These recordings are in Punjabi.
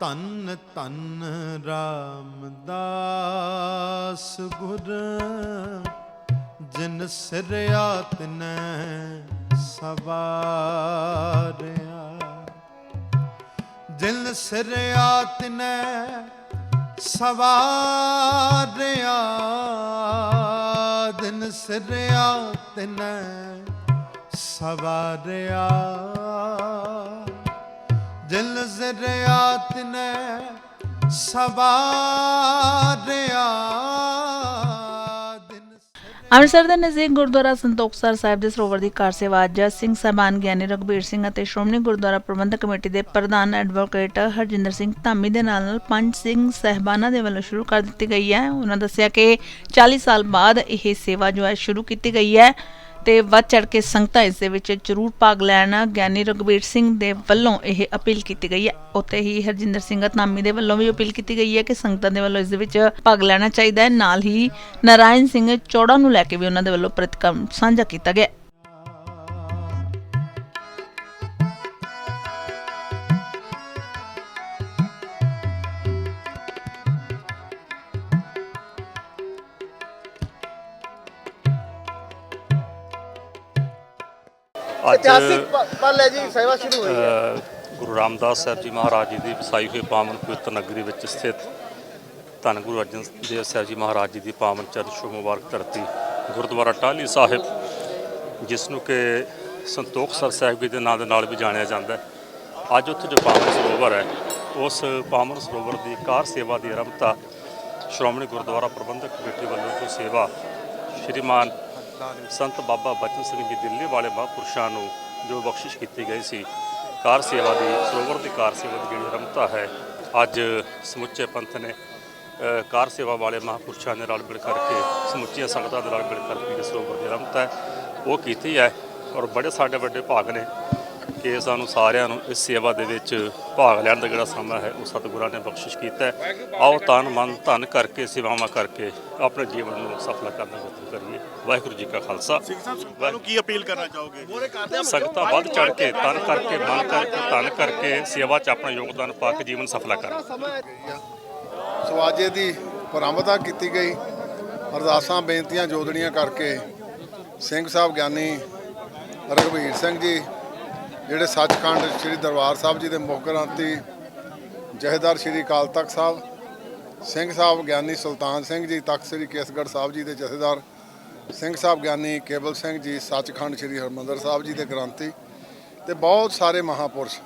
ਧੰਨ ਧੰਨ ਰਾਮਦਾਸ ਗੁਰ, ਜਿਨ ਸਿਰਿਆ ਤਿਨੈ ਸਵਾਰਿਆ। ਜਿਨ ਸਿਰਿਆ ਤਿਨੈ ਸਵਾਰਿਆ ਦਿਨ ਸਿਰਿਆ ਤਿਨੈ ਸਵਾਰਿਆ। ਦਿਲ ਜ਼ਰਿਆ ਤਿਨੈ ਸਵਾਰਿਆ ਅੰਮ੍ਰਿਤਸਰ ਦੇ ਨਜ਼ਦੀਕ ਗੁਰਦੁਆਰਾ ਸੰਤੋਖਸਰ ਸਾਹਿਬ ਦੇ ਸਰੋਵਰ ਦੀ ਕਾਰ ਸੇਵਾ ਅੱਜ ਸਿੰਘ ਸਾਹਿਬਾਨ ਗਿਆਨੀ ਰਘਬੀਰ ਸਿੰਘ ਅਤੇ ਸ਼੍ਰੋਮਣੀ ਗੁਰਦੁਆਰਾ ਪ੍ਰਬੰਧਕ ਕਮੇਟੀ ਦੇ ਪ੍ਰਧਾਨ ਐਡਵੋਕੇਟ ਹਰਜਿੰਦਰ ਸਿੰਘ ਧਾਮੀ ਦੇ ਨਾਲ ਨਾਲ ਪੰਜ ਸਿੰਘ ਸਹਿਬਾਨਾਂ ਦੇ ਵੱਲੋਂ ਸ਼ੁਰੂ ਕਰ ਦਿੱਤੀ ਗਈ ਹੈ। ਉਹਨਾਂ ਦੱਸਿਆ ਕਿ 40 ਸਾਲ ਬਾਅਦ ਇਹ ਸੇਵਾ ਜੋ ਹੈ ਸ਼ੁਰੂ ਕੀਤੀ ਗਈ ਹੈ। ਤੇ ਵੱਧ ਚੜ ਕੇ ਸੰਗਤਾਂ ਇਸ ਦੇ ਵਿੱਚ ਜ਼ਰੂਰ ਭਾਗ ਲੈਣ। ਗਿਆਨੀ ਰਘਬੀਰ ਸਿੰਘ ਦੇ ਵੱਲੋਂ ਇਹ ਅਪੀਲ ਕੀਤੀ ਗਈ ਹੈ। ਉੱਥੇ ਹੀ ਹਰਜਿੰਦਰ ਸਿੰਘ ਧਾਮੀ ਦੇ ਵੱਲੋਂ ਵੀ ਅਪੀਲ ਕੀਤੀ ਗਈ ਹੈ ਕਿ ਸੰਗਤਾਂ ਦੇ ਵੱਲੋਂ ਇਸ ਦੇ ਵਿੱਚ ਭਾਗ ਲੈਣਾ ਚਾਹੀਦਾ ਹੈ। ਨਾਲ ਹੀ ਨਾਰਾਇਣ ਸਿੰਘ ਚੌੜਾ ਨੂੰ ਲੈ ਕੇ ਵੀ ਉਹਨਾਂ ਦੇ ਵੱਲੋਂ ਪ੍ਰਤੀਕਰਮ ਸਾਂਝਾ ਕੀਤਾ ਗਿਆ ਇਤਿਹਾਸਿਕ ਪਲ ਹੈ ਜੀ ਸੇਵਾ ਸ਼ੁਰੂ ਹੋਈ ਹੈ। ਗੁਰੂ ਰਾਮਦਾਸ ਸਾਹਿਬ ਜੀ ਮਹਾਰਾਜ ਜੀ ਦੀ ਵਸਾਈ ਹੋਈ ਪਾਵਨ ਪਵਿੱਤਰ ਨਗਰੀ ਵਿੱਚ ਸਥਿਤ ਧੰਨ ਗੁਰੂ ਅਰਜਨ ਦੇਵ ਸਾਹਿਬ ਜੀ ਮਹਾਰਾਜ ਜੀ ਦੀ ਪਾਵਨ ਚਰਨ ਸ਼ੁਭ ਮੁਬਾਰਕ ਧਰਤੀ ਗੁਰਦੁਆਰਾ ਟਾਹਲੀ ਸਾਹਿਬ ਜਿਸ ਨੂੰ ਕਿ ਸੰਤੋਖ ਸਰ ਸਾਹਿਬ ਜੀ ਦੇ ਨਾਂ ਦੇ ਨਾਲ ਵੀ ਜਾਣਿਆ ਜਾਂਦਾ ਹੈ। ਅੱਜ ਉੱਥੇ ਜੋ ਪਾਵਨ ਸਰੋਵਰ ਹੈ ਉਸ ਪਾਵਨ ਸਰੋਵਰ ਦੀ ਕਾਰ ਸੇਵਾ ਦੀ ਆਰੰਭਤਾ ਸ਼੍ਰੋਮਣੀ ਗੁਰਦੁਆਰਾ ਪ੍ਰਬੰਧਕ ਕਮੇਟੀ ਵੱਲੋਂ ਜੋ ਸੇਵਾ ਸ਼੍ਰੀਮਾਨ ਸੰਤ ਬਾਬਾ ਬਚਨ ਸਿੰਘ ਜੀ ਦਿੱਲੀ ਵਾਲੇ ਮਹਾਂਪੁਰਸ਼ਾਂ ਨੂੰ ਜੋ ਬਖਸ਼ਿਸ਼ ਕੀਤੀ ਗਈ ਸੀ, ਕਾਰ ਸੇਵਾ ਦੀ, ਸਰੋਵਰ ਦੀ ਕਾਰ ਸੇਵਾ ਦੀ ਜਿਹੜੀ ਰਮਤਾ ਹੈ, ਅੱਜ ਸਮੁੱਚੇ ਪੰਥ ਨੇ ਕਾਰ ਸੇਵਾ ਵਾਲੇ ਮਹਾਂਪੁਰਸ਼ਾਂ ਦੇ ਨਾਲ ਮਿਲ ਕਰਕੇ, ਸਮੁੱਚੀਆਂ ਸੰਗਤਾਂ ਦੇ ਨਾਲ ਮਿਲ ਕਰਕੇ ਜਿਹੜੀ ਸਰੋਵਰ ਦੀ ਰਮਤਾ ਹੈ, ਉਹ ਕੀਤੀ ਹੈ ਔਰ ਬੜੇ ਸਾਡੇ ਵੱਡੇ ਭਾਗ ਨੇ। ਕਿ ਸਾਨੂੰ ਸਾਰਿਆਂ ਨੂੰ ਇਸ ਸੇਵਾ ਦੇ ਵਿੱਚ ਭਾਗ ਲੈਣ ਦਾ ਜਿਹੜਾ ਸਮਾਂ ਹੈ ਉਹ ਸਤਿਗੁਰਾਂ ਨੇ ਬਖਸ਼ਿਸ਼ ਕੀਤਾ ਹੈ। ਆਓ ਤਨ ਮਨ ਧਨ ਕਰਕੇ ਸੇਵਾਵਾਂ ਕਰਕੇ ਆਪਣੇ ਜੀਵਨ ਨੂੰ ਸਫਲ ਕਰਨ ਦਾ ਯਤਨ ਕਰੀਏ। ਵਾਹਿਗੁਰੂ ਜੀ ਕਾ ਖਾਲਸਾ। ਤੁਹਾਨੂੰ ਕੀ ਅਪੀਲ ਕਰਨਾ ਚਾਹੋਗੇ? ਸੰਗਤਾਂ ਵੱਧ ਚੜ ਕੇ ਤਨ ਕਰਕੇ ਮਨ ਕਰਕੇ ਧਨ ਕਰਕੇ ਸੇਵਾ 'ਚ ਆਪਣਾ ਯੋਗਦਾਨ ਪਾ ਕੇ ਜੀਵਨ ਸਫਲਾ ਕਰਨ। ਸਵਾਜੇ ਦੀ ਪ੍ਰਾਰੰਭਤਾ ਕੀਤੀ ਗਈ। ਅਰਦਾਸਾਂ ਬੇਨਤੀਆਂ ਜੋਦੜੀਆਂ ਕਰਕੇ ਸਿੰਘ ਸਾਹਿਬ ਗਿਆਨੀ ਰਘਵੀਰ ਸਿੰਘ ਜੀ ਜਿਹੜੇ ਸੱਚਖੰਡ ਸ੍ਰੀ ਦਰਬਾਰ ਸਾਹਿਬ ਜੀ ਦੇ ਮੁੱਖ ਗ੍ਰੰਥੀ ਜਹੇਦਾਰ ਸ੍ਰੀ ਅਕਾਲ ਤਖਤ ਸਾਹਿਬ, ਸਿੰਘ ਸਾਹਿਬ ਗਿਆਨੀ ਸੁਲਤਾਨ ਸਿੰਘ ਜੀ, ਤਖਤ ਸ੍ਰੀ ਕੇਸਗੜ੍ਹ ਸਾਹਿਬ ਜੀ ਦੇ ਜਥੇਦਾਰ, ਸਿੰਘ ਸਾਹਿਬ ਗਿਆਨੀ ਕੇਵਲ ਸਿੰਘ ਜੀ, ਸੱਚਖੰਡ ਸ੍ਰੀ ਹਰਮੰਦਰ ਸਾਹਿਬ ਜੀ ਦੇ ਗ੍ਰੰਥੀ ਤੇ ਬਹੁਤ ਸਾਰੇ ਮਹਾਪੁਰਸ਼,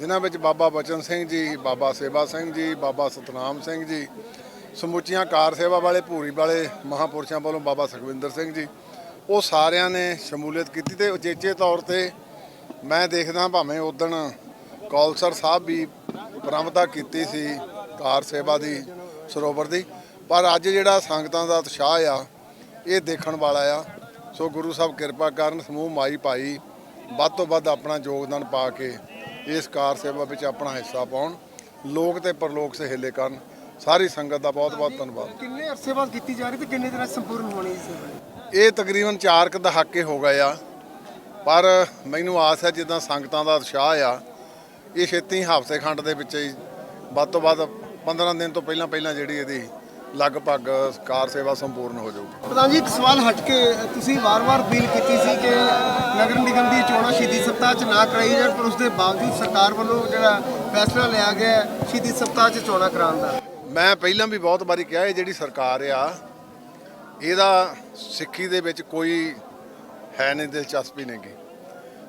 ਜਿਨ੍ਹਾਂ ਵਿੱਚ ਬਾਬਾ ਬਚਨ ਸਿੰਘ ਜੀ, ਬਾਬਾ ਸੇਵਾ ਸਿੰਘ ਜੀ, ਬਾਬਾ ਸਤਨਾਮ ਸਿੰਘ ਜੀ, ਸਮੁੱਚੀਆਂ ਕਾਰ ਸੇਵਾ ਵਾਲੇ, ਭੂਰੀ ਵਾਲੇ ਮਹਾਪੁਰਸ਼ਾਂ ਵੱਲੋਂ ਬਾਬਾ ਸੁਖਵਿੰਦਰ ਸਿੰਘ ਜੀ, ਉਹ ਸਾਰਿਆਂ ਨੇ ਸ਼ਮੂਲੀਅਤ ਕੀਤੀ ਤੇ ਉਚੇਚੇ ਤੌਰ ਤੇ ਮੈਂ ਦੇਖਦਾ ਭਾਵੇਂ ਉਦਣ ਕੌਲਸਰ ਸਾਹਿਬ ਵੀ ਪ੍ਰਾਰੰਭਤਾ ਕੀਤੀ ਸੀ ਕਾਰ ਸੇਵਾ ਦੀ ਸਰੋਵਰ ਦੀ ਪਰ ਅੱਜ ਜਿਹੜਾ ਸੰਗਤਾਂ ਦਾ ਉਤਸ਼ਾਹ ਆ ਇਹ ਦੇਖਣ ਵਾਲਾ ਆ। ਸੋ ਗੁਰੂ ਸਾਹਿਬ ਕਿਰਪਾ ਕਰਨ ਸਮੂਹ ਮਾਈ ਭਾਈ ਵੱਧ ਤੋਂ ਵੱਧ ਆਪਣਾ ਯੋਗਦਾਨ ਪਾ ਕੇ ਇਸ ਕਾਰ ਸੇਵਾ ਵਿੱਚ ਆਪਣਾ ਹਿੱਸਾ ਪਾਉਣ ਲੋਕ ਤੇ ਪਰਲੋਕ ਸਹੇਲੇ ਕਰਨ। ਸਾਰੀ ਸੰਗਤ ਦਾ ਬਹੁਤ ਬਹੁਤ ਧੰਨਵਾਦ। ਕਿੰਨੇ ਅਰਸੇ ਬਾਅਦ ਕੀਤੀ ਜਾ ਰਹੀ ਤੇ ਕਿੰਨੇ ਦਿਨਾਂ ਸੰਪੂਰਨ ਹੋਣੀ ਸੇਵਾ? ਇਹ ਤਕਰੀਬਨ 4 ਕੁ ਦਹਾਕੇ ਹੋ ਗਏ ਆ। ਪਰ ਮੈਨੂੰ ਆਸ ਹੈ ਜਿੱਦਾਂ ਸੰਗਤਾਂ ਦਾ ਉਤਸ਼ਾਹ ਆ ਇਹ ਛੇਤੀ ਹਫ਼ਤੇ ਖੰਡ ਦੇ ਵਿੱਚ ਹੀ ਵੱਧ ਤੋਂ ਵੱਧ 15 ਦਿਨ ਤੋਂ ਪਹਿਲਾਂ ਪਹਿਲਾਂ ਜਿਹੜੀ ਇਹਦੀ ਲਗਭਗ ਕਾਰ ਸੇਵਾ ਸੰਪੂਰਨ ਹੋ ਜਾਊਗੀ। ਪ੍ਰਧਾਨ ਜੀ ਇੱਕ ਸਵਾਲ ਹਟ ਕੇ ਤੁਸੀਂ ਵਾਰ-ਵਾਰ ਅਪੀਲ ਕੀਤੀ ਸੀ ਕਿ ਨਗਰ ਨਿਗਮ ਦੀ ਚੋਣਾਂ ਸ਼ਹੀਦੀ ਸਪਤਾਹ 'ਚ ਨਾ ਕਰਾਈ ਜਾਣ ਪਰ ਉਸ ਦੇ ਬਾਵਜੂਦ ਸਰਕਾਰ ਵੱਲੋਂ ਜਿਹੜਾ ਫੈਸਲਾ ਲਿਆ ਗਿਆ ਸ਼ਹੀਦੀ ਸਪਤਾਹ 'ਚ ਚੋਣਾਂ ਕਰਾਉਣ ਦਾ। ਮੈਂ ਪਹਿਲਾਂ ਵੀ ਬਹੁਤ ਵਾਰੀ ਕਿਹਾ ਇਹ ਜਿਹੜੀ ਸਰਕਾਰ ਆ ਇਹਦਾ ਸਿੱਖੀ ਦੇ ਵਿੱਚ ਕੋਈ ਹੈ ਨਹੀਂ ਦਿਲਚਸਪੀ ਨਹੀਂਗੀ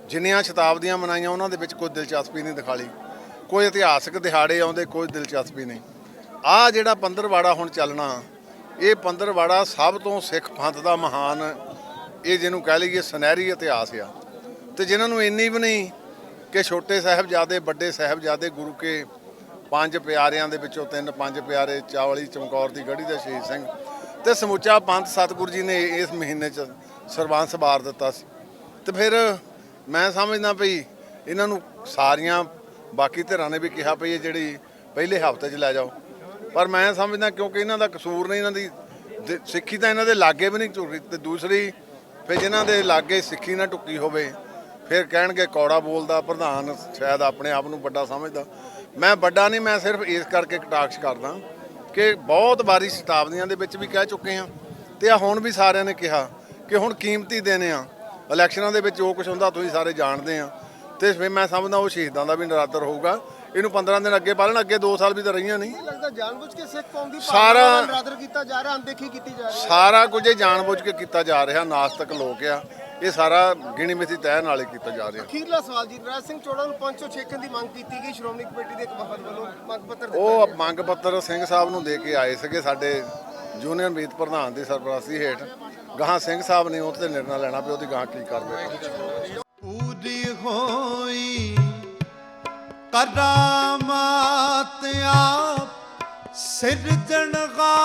ਜਿੰਨੀਆਂ ਸ਼ਤਾਬਦੀਆਂ ਮਨਾਈਆਂ, ਉਹਨਾਂ ਦੇ ਵਿੱਚ ਕੋਈ ਦਿਲਚਸਪੀ ਨਹੀਂ ਦਿਖਾਲੀ ਕੋਈ ਇਤਿਹਾਸਕ ਦਿਹਾੜੇ ਆਉਂਦੇ, ਕੋਈ ਦਿਲਚਸਪੀ ਨਹੀਂ। ਆ ਜਿਹੜਾ ਪੰਦਰਵਾੜਾ ਹੁਣ ਚੱਲਣਾ, ਇਹ ਪੰਦਰਵਾੜਾ ਸਭ ਤੋਂ ਸਿੱਖ ਪੰਥ ਦਾ ਮਹਾਨ, ਇਹ ਜਿਹਨੂੰ ਕਹਿ ਲਈਏ ਸੁਨਹਿਰੀ ਇਤਿਹਾਸ ਆ। ਤੇ ਜਿਨ੍ਹਾਂ ਨੂੰ ਇੰਨੀ ਵੀ ਨਹੀਂ ਕਿ ਛੋਟੇ ਸਾਹਿਬਜ਼ਾਦੇ, ਵੱਡੇ ਸਾਹਿਬਜ਼ਾਦੇ, ਗੁਰੂ ਕੇ ਪੰਜ ਪਿਆਰਿਆਂ ਦੇ ਵਿੱਚੋਂ ਤਿੰਨ ਪੰਜ ਪਿਆਰੇ, ਚਾਵਲੀ ਚਮਕੌਰ ਦੀ ਗੜੀ ਦਾ ਸ਼ਹੀਦ ਸਿੰਘ ਤੇ ਸਮੁੱਚਾ ਪੰਥ ਸਤਿਗੁਰੂ ਜੀ ਨੇ ਇਸ ਮਹੀਨੇ 'ਚ ਸਰਬੰਸ ਵਾਰ ਦਿੱਤਾ ਸੀ। ਤੇ ਫਿਰ ਮੈਂ ਸਮਝਦਾ ਭਈ ਇਹਨਾਂ ਨੂੰ ਸਾਰੀਆਂ ਬਾਕੀ ਧਿਰਾਂ ਨੇ ਵੀ ਕਿਹਾ ਭਈ ਇਹ ਜਿਹੜੀ ਪਹਿਲੇ ਹਫ਼ਤੇ 'ਚ ਲੈ ਜਾਓ। ਪਰ ਮੈਂ ਸਮਝਦਾ ਕਿਉਂਕਿ ਇਹਨਾਂ ਦਾ ਕਸੂਰ ਨਹੀਂ ਇਹਨਾਂ ਦੀ ਸਿੱਖੀ ਤਾਂ ਇਹਨਾਂ ਦੇ ਲਾਗੇ ਵੀ ਨਹੀਂ ਝੁਕੀ ਤੇ ਦੂਸਰੀ ਫਿਰ ਜਿਨ੍ਹਾਂ ਦੇ ਲਾਗੇ ਸਿੱਖੀ ਨਾ ਟੁੱਕੀ ਹੋਵੇ, ਫਿਰ ਕਹਿਣਗੇ ਕੌੜਾ ਬੋਲਦਾ, ਪ੍ਰਧਾਨ ਸ਼ਾਇਦ ਆਪਣੇ ਆਪ ਨੂੰ ਵੱਡਾ ਸਮਝਦਾ। ਮੈਂ ਵੱਡਾ ਨਹੀਂ, ਮੈਂ ਸਿਰਫ ਇਸ ਕਰਕੇ ਕਟਾਕਸ਼ ਕਰਦਾ ਕਿ ਬਹੁਤ ਵਾਰੀ ਸ਼ਤਾਬਦੀਆਂ ਦੇ ਵਿੱਚ ਵੀ ਕਹਿ ਚੁੱਕੇ ਹਾਂ। ਤੇ ਆ ਹੁਣ ਵੀ ਸਾਰਿਆਂ ਨੇ ਕਿਹਾ ਕਿ ਹੁਣ ਕੀਮਤੀ ਦਿਨ ਆ। ਇਲੈਕਸ਼ਨਾਂ ਦੇ ਵਿੱਚ ਜੋ ਕੁਝ ਹੁੰਦਾ ਤੁਸੀਂ ਸਾਰੇ ਜਾਣਦੇ ਆ। ਤੇ ਫਿਰ ਮੈਂ ਸਮਝਦਾ ਉਹ ਸ਼ਹੀਦਾਂ ਦਾ ਵੀ ਨਰਾਦਰ ਹੋਊਗਾ। ਇਹਨੂੰ 15 ਦਿਨ ਅੱਗੇ ਪਾ ਲੈਣ ਅੱਗੇ 2 ਸਾਲ ਵੀ ਤਾਂ ਰਹੀਆਂ ਨਹੀਂ। ਲੱਗਦਾ ਜਾਣਬੁੱਝ ਕੇ ਸਿੱਖ ਕੌਮ ਦੀ ਸਾਰਾ- ਨਿਰਾਦਰ ਕੀਤਾ ਜਾ ਰਿਹਾ ਅਣਦੇਖੀ ਕੀਤੀ ਜਾ ਰਹੀ ਹੈ। ਸਾਰਾ ਕੁਝ ਇਹ ਜਾਣਬੁੱਝ ਕੇ ਕੀਤਾ ਜਾ ਰਿਹਾ ਨਾਸਤਕ ਲੋਕ ਆ। ਇਹ ਸਾਰਾ ਗਿਣੀ ਮਿਥੀ ਤੈਅ ਨਾਲ ਹੀ ਕੀਤਾ ਜਾ ਰਿਹਾ। ਅਖੀਰਲਾ ਸਵਾਲ ਜੀ ਰਾਜ ਸਿੰਘ ਚੋੜਾ ਨੂੰ ਪੰਜ ਸੌ ਛੇਕਣ ਦੀ ਮੰਗ ਕੀਤੀ ਗਈ ਸ਼੍ਰੋਮਣੀ ਕਮੇਟੀ ਦੇ ਇੱਕ ਵਫਦ ਵੱਲੋਂ ਮੰਗ ਪੱਤਰ ਦਿੱਤਾ ਉਹ। ਮੰਗ ਪੱਤਰ ਸਿੰਘ ਸਾਹਿਬ ਨੂੰ ਦੇ ਕੇ ਆਏ ਸੀਗੇ ਸਾਡੇ ਜੂਨੀਅਰ ਮੀਤ ਪ੍ਰਧਾਨ ਦੀ ਸਰਪ੍ਰਸਤੀ ਹੇਠ। ਗਾਹਾਂ ਸਿੰਘ ਸਾਹਿਬ ਨੇ ਉਹ ਤੇ ਨਿਰਣਾ ਲੈਣਾ ਵੀ ਉਹਦੀ ਗਾਹਾਂ ਕੀ ਕਰਦੇ ਪੂਰੀ ਹੋਈ ਕਰਾਮਾਤ ਆਪ ਸਿਰਜਣਹਾਰੇ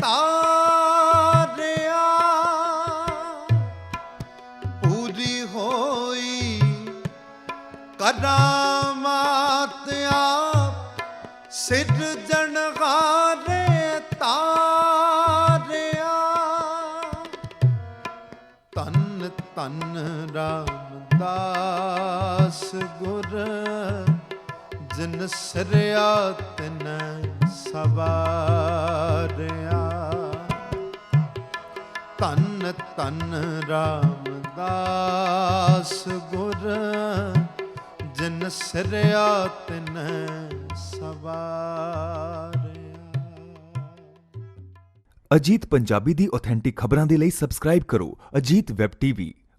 ਤਾਰਿਆ। ਪੂਰੀ ਹੋਈ ਕਰਾਮਾਤ ਆਪ ਸਿਰਜਣਹਾਰੇ ਤਨ ਰਾਮਦਾਸ ਗੁਰ, ਜਿਨ ਸਰਿਆ ਤਿਨ ਸਵਾਰਿਆ। ਤਨ ਤਨ ਰਾਮਦਾਸ ਗੁਰ, ਜਿਨ ਸਰਿਆ ਤਿਨ ਸਵਾਰਿਆ। ਅਜੀਤ ਪੰਜਾਬੀ ਦੀ ਆਥੈਂਟਿਕ ਖਬਰਾਂ ਦੇ ਲਈ ਸਬਸਕ੍ਰਾਈਬ ਕਰੋ ਅਜੀਤ ਵੈਬ ਟੀਵੀ